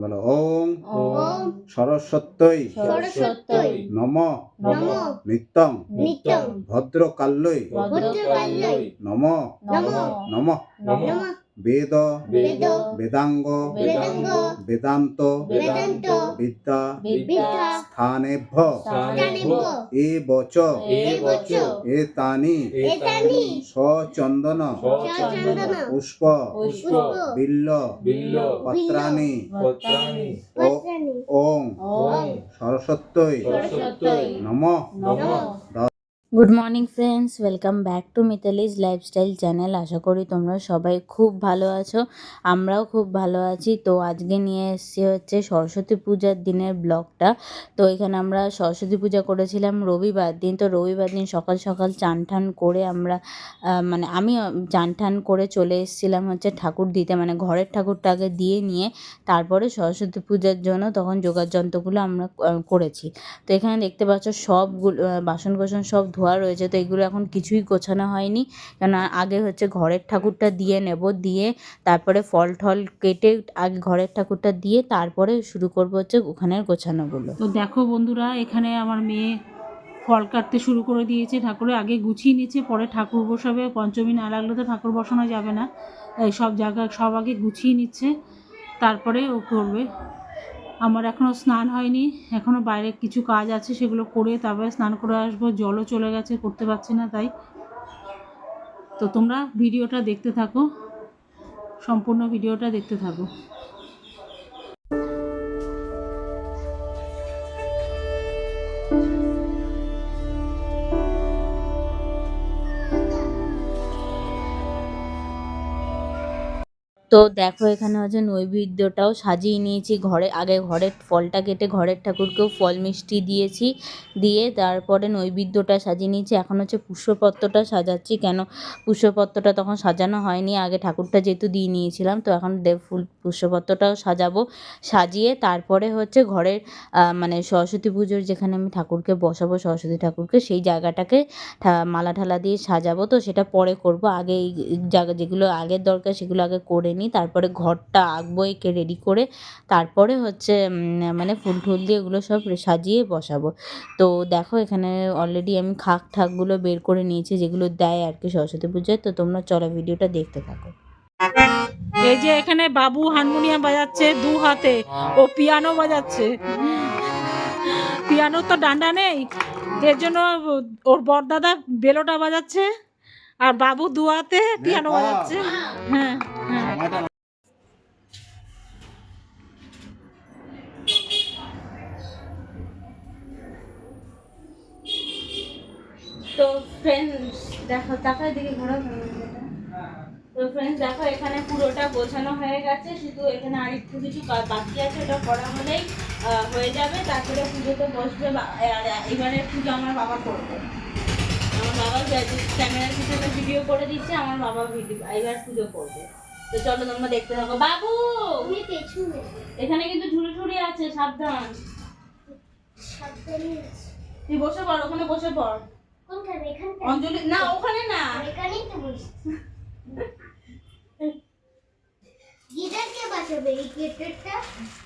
বলো ওং ওম সরস্বত্যই নম নম নিত্যং নিত্যং ভদ্রকাল্যই নম নম নম বেদ বেদ বেদাঙ্গ বেদান্ত বিদ্যা স্থানেভ্য স্থানেভ্য এ বচ এবচ এতানি সচন্দন চন্দন পুষ্প বিল্ল পত্রাণি ওং সরস্বত্যই নমঃ good morning friends welcome back to Mitali's lifestyle channel আশা করি তোমরা সবাই খুব ভালো আছো। আমরাও খুব ভালো আছি। তো আজকে নিয়ে এসেছি হচ্ছে সরস্বতী পূজার দিনের ব্লগটা। তো এখানে আমরা সরস্বতী পূজা করেছিলাম রবিবার দিন। তো রবিবার দিন সকাল সকাল চান ঠান করে আমরা মানে আমি চান ঠান করে চলে এসেছিলাম হচ্ছে ঠাকুর দিতে। মানে ঘরের ঠাকুরটাকে দিয়ে নিয়ে তারপরে সরস্বতী পূজার জন্য তখন যোগার যন্ত্রগুলো আমরা করেছি। তো এখানে দেখতে পাচ্ছ সবগুলো বাসন কোসন সব ধোয়া রয়েছে, তো এগুলো এখন কিছুই গোছানো হয়নি। কেন আগে হচ্ছে ঘরের ঠাকুরটা দিয়ে নেব, দিয়ে তারপরে ফল ঠল কেটে আগে ঘরের ঠাকুরটা দিয়ে তারপরে শুরু করব হচ্ছে ওখানের গোছানোগুলো। তো দেখো বন্ধুরা, এখানে আমার মেয়ে ফল কাটতে শুরু করে দিয়েছে। ঠাকুরের আগে গুছিয়ে নিচ্ছে, পরে ঠাকুর বসাবে। পঞ্চমী না লাগলে তো ঠাকুর বসানো যাবে না। এই সব জায়গা সব আগে গুছিয়ে নিচ্ছে, তারপরে ও করবে। আমার এখনও স্নান হয়নি এখনও বাইরে কিছু কাজ আছে সেগুলো করে তারপরে স্নান করে আসব, জলও চলে গেছে, করতে পারছি না তাই। তো তোমরা ভিডিওটা দেখতে থাকো, সম্পূর্ণ ভিডিওটা দেখতে থাকো। তো দেখো এখানে হচ্ছে নৈবেদ্যটাও সাজিয়ে নিয়েছি ঘরে। আগে ঘরের ফলটা কেটে ঘরের ঠাকুরকেও ফল মিষ্টি দিয়েছি, দিয়ে তারপরে নৈবেদ্যটা সাজিয়ে নিয়েছি। এখন হচ্ছে পুষ্পপত্রটা সাজাচ্ছি। কেন? পুষ্পপত্রটা তখন সাজানো হয়নি। আগে ঠাকুরটা যেহেতু দিয়ে নিয়েছিলাম, তো এখন দেব ফুল পুষ্পপত্রটাও সাজাবো। সাজিয়ে তারপরে হচ্ছে ঘরের মানে সরস্বতী পুজোর যেখানে আমি ঠাকুরকে বসাবো, সরস্বতী ঠাকুরকে, সেই জায়গাটাকে মালা ঠালা দিয়ে সাজাবো। তো সেটা পরে করব। আগে এই জায়গা যেগুলো আগের দরকার সেগুলো আগে করে নিই তারপরে ঘরটা আঁকবো একে রেডি করে তারপরে হচ্ছে উম, মানে ফুল টুল দিয়ে এগুলো সব সাজিয়ে বসাবো। তো দেখো এখানে অলরেডি আমি খাক ঠাকগুলো বের করে নিয়েছি যেগুলো দেয় আর কি সরস্বতী পুজোয়। তো তোমরা চলো ভিডিওটা দেখতে থাকো। এই যে এখানে বাবু হারমোনিয়াম বাজাচ্ছে দু হাতে ও পিয়ানো বাজাচ্ছে। পিয়ানোর তো ডান্ডা নেই এর জন্য ওর বরদাদা বেলোটা বাজাচ্ছে আর বাবু দু হাতে পিয়ানো বাজাচ্ছে। হ্যাঁ হ্যাঁ। তো ফ্রেন্ডস দেখো দিকে তো ফ্রেন্ডস দেখো, এখানে পুরোটা গোছানো হয়ে গেছে। শুধু এখানে আর একটু কিছু বাকি আছে, ওটা করা হলেই হয়ে যাবে। তারপরে পুজোতে বসবে আর এবারে পুজো আমার বাবা করবে। আমার বাবা ক্যামেরার পিছনে ভিডিও করে দিচ্ছে, আমার বাবা ভিডিও এবার পুজো করবে। তো চলো তোমরা দেখতে থাকো। বাবু! এখানে কিন্তু ঝুড়ি ঝুড়ি আছে সাবধান। তুই বসে পড় ওখানে বসে পড়। অঞ্জলি না ওখানে না। এখানেই তো গিটার কে বাজাবে? এই গিটারটা?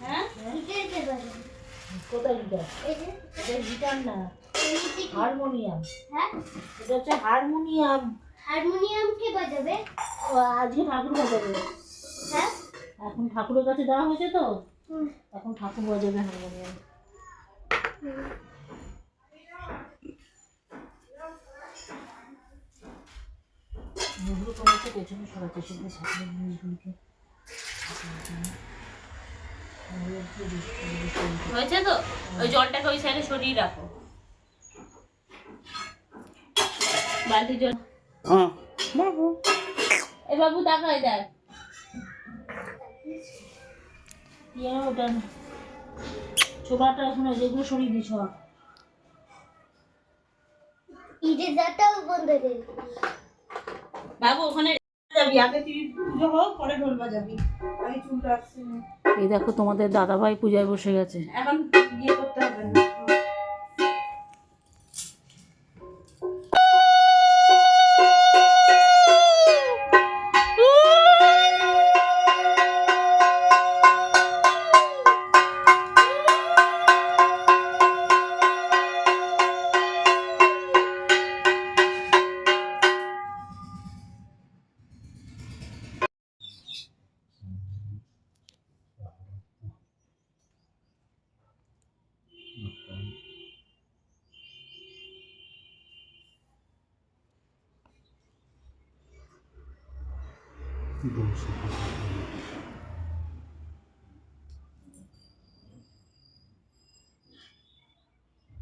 হ্যাঁ? গিটার কে বাজাবে? কোথায় গিটার? এটা গিটার না হারমোনিয়াম। হ্যাঁ? এটা হচ্ছে হারমোনিয়াম। হারমোনিয়াম কে বাজাবে। ও আজকে ঠাকুর বাজাবে। হ্যাঁ? এখন ঠাকুরের কাছে দেওয়া হয়েছে তো। এখন ঠাকুর বাজাবে হারমোনিয়াম। যেগুলো করেছে পেছনে সরাতে সেগুলো ঠাকুরের জিনিসগুলোকে হয়েছে তো? ওই জলটাকে ওই সাইডে সরিয়ে রাখো। বালতি জল বাবু। এ বাবু তাকাই দেখ। ইয়ে ওটা ছোবাটা এখন যেগুলো সরিয়ে দিছ ইরেজারটাও বন্ধ করে বাবু ওখানে যাবি আগে তুই পুজো হোক পরে ঢোল বাজাবি। আমি চুলটা আসছে এই দেখো তোমাদের দাদাভাই পূজায় বসে গেছে। এখন বিয়ে করতে হবে না।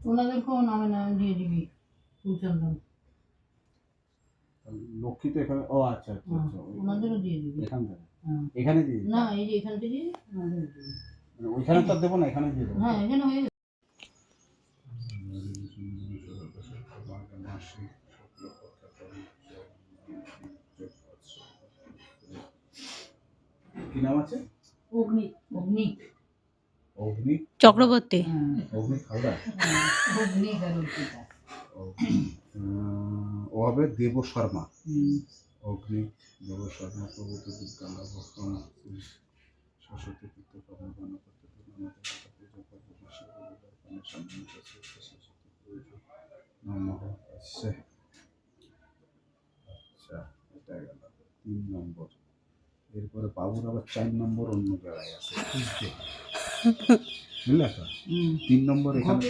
ওনাদেরকেও নামে নাম দিয়ে দিবি ফুলচন্দন লক্ষ্মী তো এখানে ও আচ্ছা আচ্ছা হ্যাঁ, আচ্ছা ওনাদেরও দিয়ে দিবি। এখান থেকে? হ্যাঁ। এখানে দিয়ে না এই যে এখান থেকে দিয়ে মানে ওইখানে তো দেবো না এখানে দিয়ে দেবো। হ্যাঁ এখানে হয়ে কি নাম আছে অগ্নি অগ্নি অগ্নি চক্রবর্তী হ্যাঁ অগ্নি খাওয়া অগ্নি ও হবে দেব শর্মা অগ্নি দেব শর্মা প্রভূত বিজ্ঞান অবস্থান সরস্বতী পুত্র কর্ম গণপতি নমঃ আচ্ছা আচ্ছা এটা গেল তিন নম্বর এরপরে বাবুর আবার চার নম্বর অন্য জায়গায় আছে। বুঝলে তো? তিন নম্বর এখানে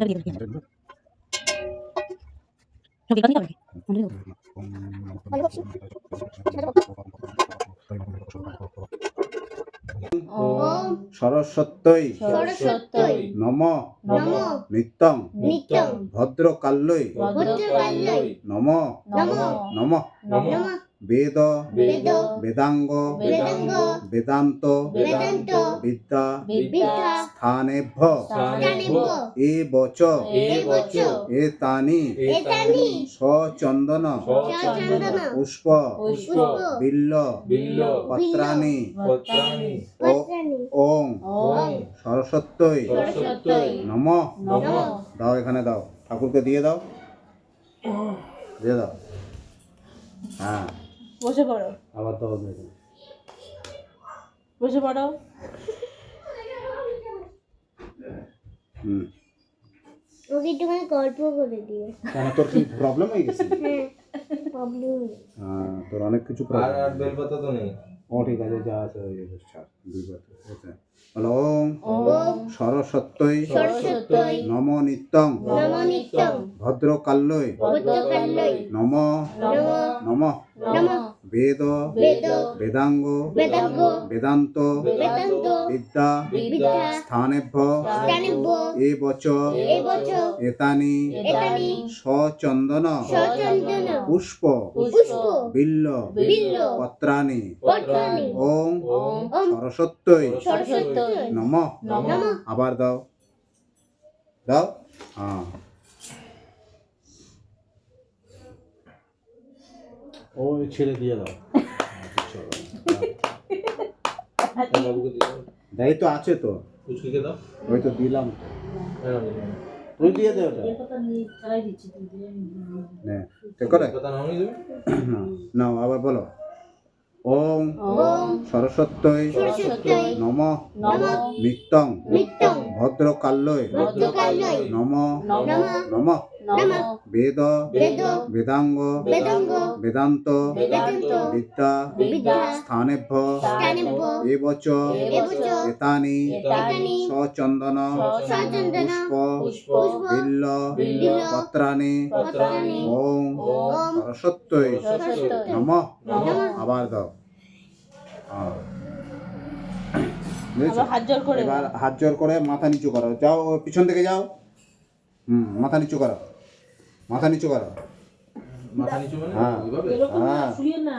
ঘটে দিয়ে সরস্বত্যই। সরস্বত্যই। নম। নমঃ। নিত্যং। নিত্যং। ভদ্রকাল্যই। ভদ্রকাল্যৈ নম। নমঃ। নম। নমঃ। বেদ বেদ বেদাঙ্গ বেদাঙ্গ বেদান্ত বেদান্ত বিদ্যা বিদ্যা স্থানেভ্য স্থানেভ্য এ বচ এবচ এতানি এতানি সচন্দন পুষ্প পুষ্প বিল্ল পত্রাণি ওং সরস্বত্যই নমঃ। দাও এখানে দাও ঠাকুরকে দিয়ে দাও দিয়ে দাও হ্যাঁ। বসে পড়ো। আবার দাও এখানে। বসে পড়ো। হুম। ওকে একটুখানি গল্প করে দিও। কেন তোর কি প্রবলেম হয়ে গেছে? হ্যাঁ প্রবলেম হ্যাঁ তোর অনেক কিছু আর প্রবলেম আর বেলপাতা তো নেই। ও ঠিক আছে যা আছে হয়ে যাবে ছাড় দুই বার তো হয়েছে। বলো ওম। সরস্বত্যই। নম নিত্যং। ভদ্রকাল্যই। ভদ্রকাল্যৈ নম। নমঃ। নম। নমঃ। বেদ বেদ বেদাঙ্গ বেদান্ত বিদ্যা স্থানেভ্য এ বচ এতানি সচন্দন পুষ্প বিল্ল পত্রাণি ওং ওম সরস্বত্যই নম। আবার দাও। দাও। হ্যাঁ ও ছেড়ে দিয়ে দাও। দায়ী তো আছে তো। দাও। ওই তো দিলাম হ্যাঁ, দিলাম। তুই দিয়ে দে ওটা। তুই দিয়ে নে আবার বলো। ওম সরস্বত্যই নম নমঃ নিত্যং নিত্যং ভদ্রকাল্যই ভদ্রকাল্যৈ নম নমঃ নম নমঃ বেদ বেদ বেদাঙ্গ বেদাঙ্গ বেদান্ত বেদান্ত বিদ্যা স্থানেভ্য এবচ এতানি সচন্দন সচন্দন পুষ্প বিল্ল পত্রাণি ওম সরস্বত্যই নম আবার দাও। হাত জোর করে। মাথা নিচু করো। যাও পিছন থেকে যাও। হুম মাথা নিচু করো। মাথা নিচু করো। মাথা নিচু মানে হ্যাঁ। হ্যাঁ।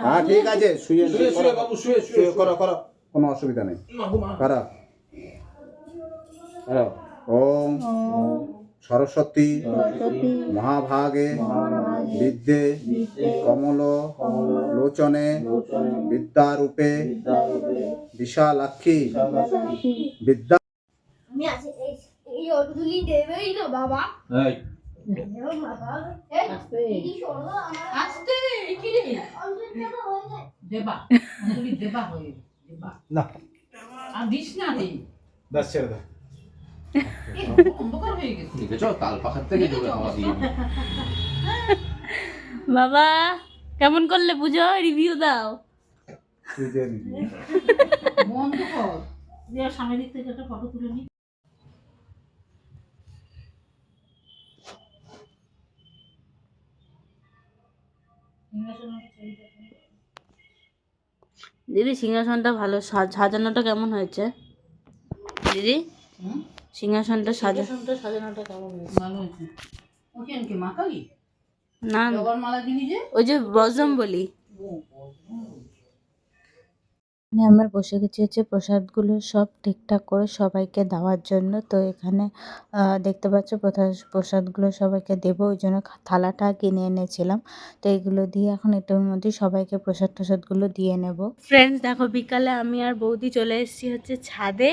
হ্যাঁ ঠিক আছে শুয়ে শুয়ে করো। বাবু শুয়ে শুয়ে শুয়ে করো করো। কোনো অসুবিধা নেই। মা করো। করো। ওম সরস্বতী মহাভাগে বিদ্যে কমল লোচনে বিদ্যারূপে বিশালাক্ষী বিদ্যা আমি এই এই অঞ্জলি দেবেই না বাবা। বাবা তো না আর দিস না রে ছেড়ে দাও কেমন করলে পুজো রিভিউ দাও। বন্ধ কর। দিয়ে দিক থেকে একটা ফটো তুলে নিই দিদি সিংহাসনটা ভালো সা- সাজানোটা কেমন হয়েছে? দিদি সিংহাসনটা সাজা সিংহাসনটা সাজানোটা কেমন হয়েছে? ভালো হয়েছে। ওকে কি মাকালি না ওই যে বজম বলি ও, এখানে আমরা বসে গেছি হচ্ছে প্রসাদগুলো সব ঠিকঠাক করে সবাইকে দেওয়ার জন্য। তো এখানে দেখতে পাচ্ছ প্রসাদগুলো সবাইকে দেবো। ওই জন্য থালাটা কিনে এনেছিলাম। তো এগুলো দিয়ে এখন এটার মধ্যে সবাইকে প্রসাদ টসাদগুলো দিয়ে নেব। ফ্রেন্ডস দেখো বিকালে আমি আর বৌদি চলে এসেছি হচ্ছে ছাদে।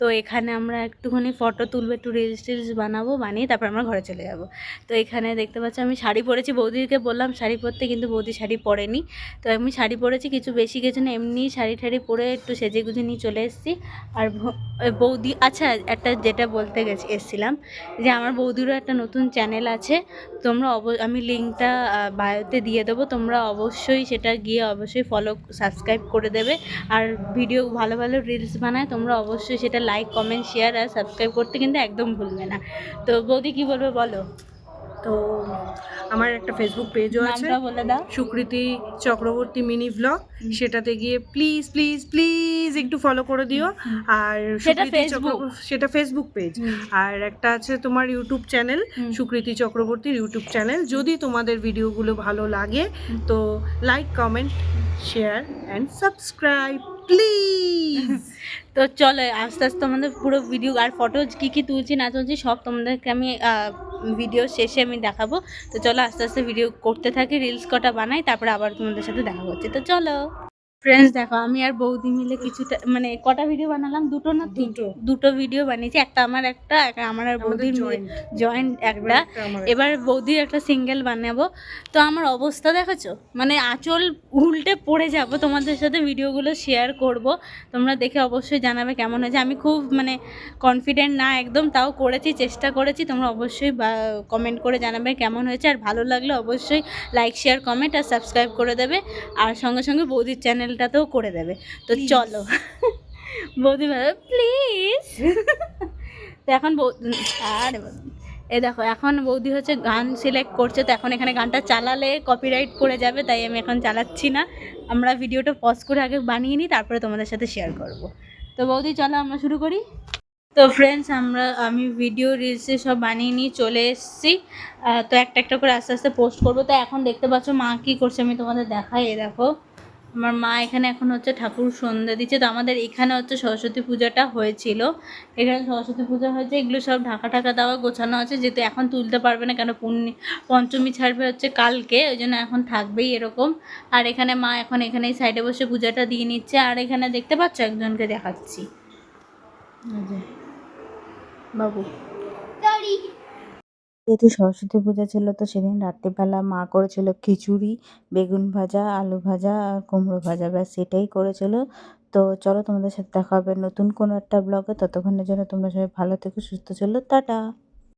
তো এখানে আমরা একটুখানি ফটো তুলবো, একটু রিলস টিলস বানাবো, বানিয়ে তারপর আমরা ঘরে চলে যাব। তো এখানে দেখতে পাচ্ছ আমি শাড়ি পরেছি। বৌদিকে বললাম শাড়ি পরতে, কিন্তু বৌদি শাড়ি পরেনি। তো আমি শাড়ি পরেছি, কিছু বেশি, কিছু না, এমনি শাড়ি ঠাড়ি পরে একটু সেজে গুজে নিয়ে চলে এসেছি। আর বৌদি আচ্ছা একটা যেটা বলতে গেছি, এসেছিলাম যে আমার বৌদিরও একটা নতুন চ্যানেল আছে। তোমরা অব, আমি লিঙ্কটা বায়োতে দিয়ে দেবো। তোমরা অবশ্যই সেটা গিয়ে অবশ্যই ফলো সাবস্ক্রাইব করে দেবে। আর ভিডিও ভালো ভালো রিলস বানায়, তোমরা অবশ্যই সেটা লাইক কমেন্ট শেয়ার আর সাবস্ক্রাইব করতে কিন্তু একদম ভুলবে না। তো বৌদি কি বলবে বলো? তো আমার একটা ফেসবুক পেজও আছে। সুকৃতি চক্রবর্তী মিনি ব্লগ সেটাতে গিয়ে প্লিজ প্লিজ প্লিজ একটু ফলো করে দিও। আর সেটা ফেসবুক পেজ আর একটা আছে তোমার ইউটিউব চ্যানেল সুকৃতি চক্রবর্তীর ইউটিউব চ্যানেল যদি তোমাদের ভিডিওগুলো ভালো লাগে তো like comment share and subscribe please তো চলো আস্তে আস্তে তোমাদের পুরো ভিডিও আর ফটো কী কী তুলছি না তুলছি সব তোমাদেরকে আমি ভিডিও শেষে আমি দেখাবো। তো চলো আস্তে আস্তে ভিডিও করতে থাকি রিলস কটা বানাই, তারপরে আবার তোমাদের সাথে দেখা হচ্ছে। তো চলো। ফ্রেন্ডস দেখো আমি আর বৌদি মিলে কিছুটা মানে কটা ভিডিও বানালাম? দুটো না দুটো। দুটো ভিডিও বানিয়েছি একটা আমার একটা আমার আর বৌদির। জয়েন্ট একটা। এবার বৌদির একটা সিঙ্গেল বানাবো। তো আমার অবস্থা দেখেছ? মানে আঁচল উল্টে পড়ে যাব। তোমাদের সাথে ভিডিওগুলো শেয়ার করব। তোমরা দেখে অবশ্যই জানাবে কেমন হয়েছে। আমি খুব মানে কনফিডেন্ট না একদম তাও করেছি চেষ্টা করেছি। তোমরা অবশ্যই কমেন্ট করে জানাবে কেমন হয়েছে। আর ভালো লাগলে অবশ্যই লাইক শেয়ার কমেন্ট আর সাবস্ক্রাইব করে দেবে। আর সঙ্গে সঙ্গে বৌদির চ্যানেলটাতেও করে দেবে। তো চলো। বৌদি প্লিজ তো এখন আরে এ দেখো এখন বৌদি হচ্ছে গান সিলেক্ট করছে তো এখন এখানে গানটা চালালে কপিরাইট পড়ে যাবে তাই আমি এখন চালাচ্ছি না। আমরা ভিডিওটা পজ করে আগে বানিয়ে নিই তারপরে তোমাদের সাথে শেয়ার করব। তো বৌদি চলো আমরা শুরু করি। তো ফ্রেন্ডস আমরা আমি ভিডিও রিলসে সব বানিয়ে নিয়ে চলে এসেছি। তো একটা একটা করে আস্তে আস্তে পোস্ট করব। তো এখন দেখতে পাচ্ছ মা কী করছে আমি তোমাদের দেখাই এ দেখো। আমার মা এখানে এখন হচ্ছে ঠাকুর সন্ধ্যা দিচ্ছে। তো আমাদের এখানে হচ্ছে সরস্বতী পূজাটা হয়েছিল। এখানে সরস্বতী পূজা হয়েছে, এগুলো সব ঢাকা ঢাকা দেওয়া গোছানো আছে। যেহেতু এখন তুলতে পারবে না, কেন পূর্ণি পঞ্চমী ছাড়বে হচ্ছে কালকে, ওই জন্য এখন থাকবেই এরকম। আর এখানে মা এখন এখানে এই সাইডে বসে পূজাটা দিয়ে নিচ্ছে। আর এখানে দেখতে পাচ্ছ? একজনকে দেখাচ্ছি। বাবু। যেহেতু সরস্বতী পূজা ছিল, তো সেদিন রাত্রিবেলা মা করেছিল খিচুড়ি, বেগুন ভাজা, আলু ভাজা আর কুমড়ো ভাজা। ব্যাস, সেটাই করেছিল। তো চলো তোমাদের সাথে দেখা হবে নতুন কোনো একটা ব্লগে ততক্ষণের জন্য তোমরা সবাই ভালো থেকো, সুস্থ ছিল টাটা।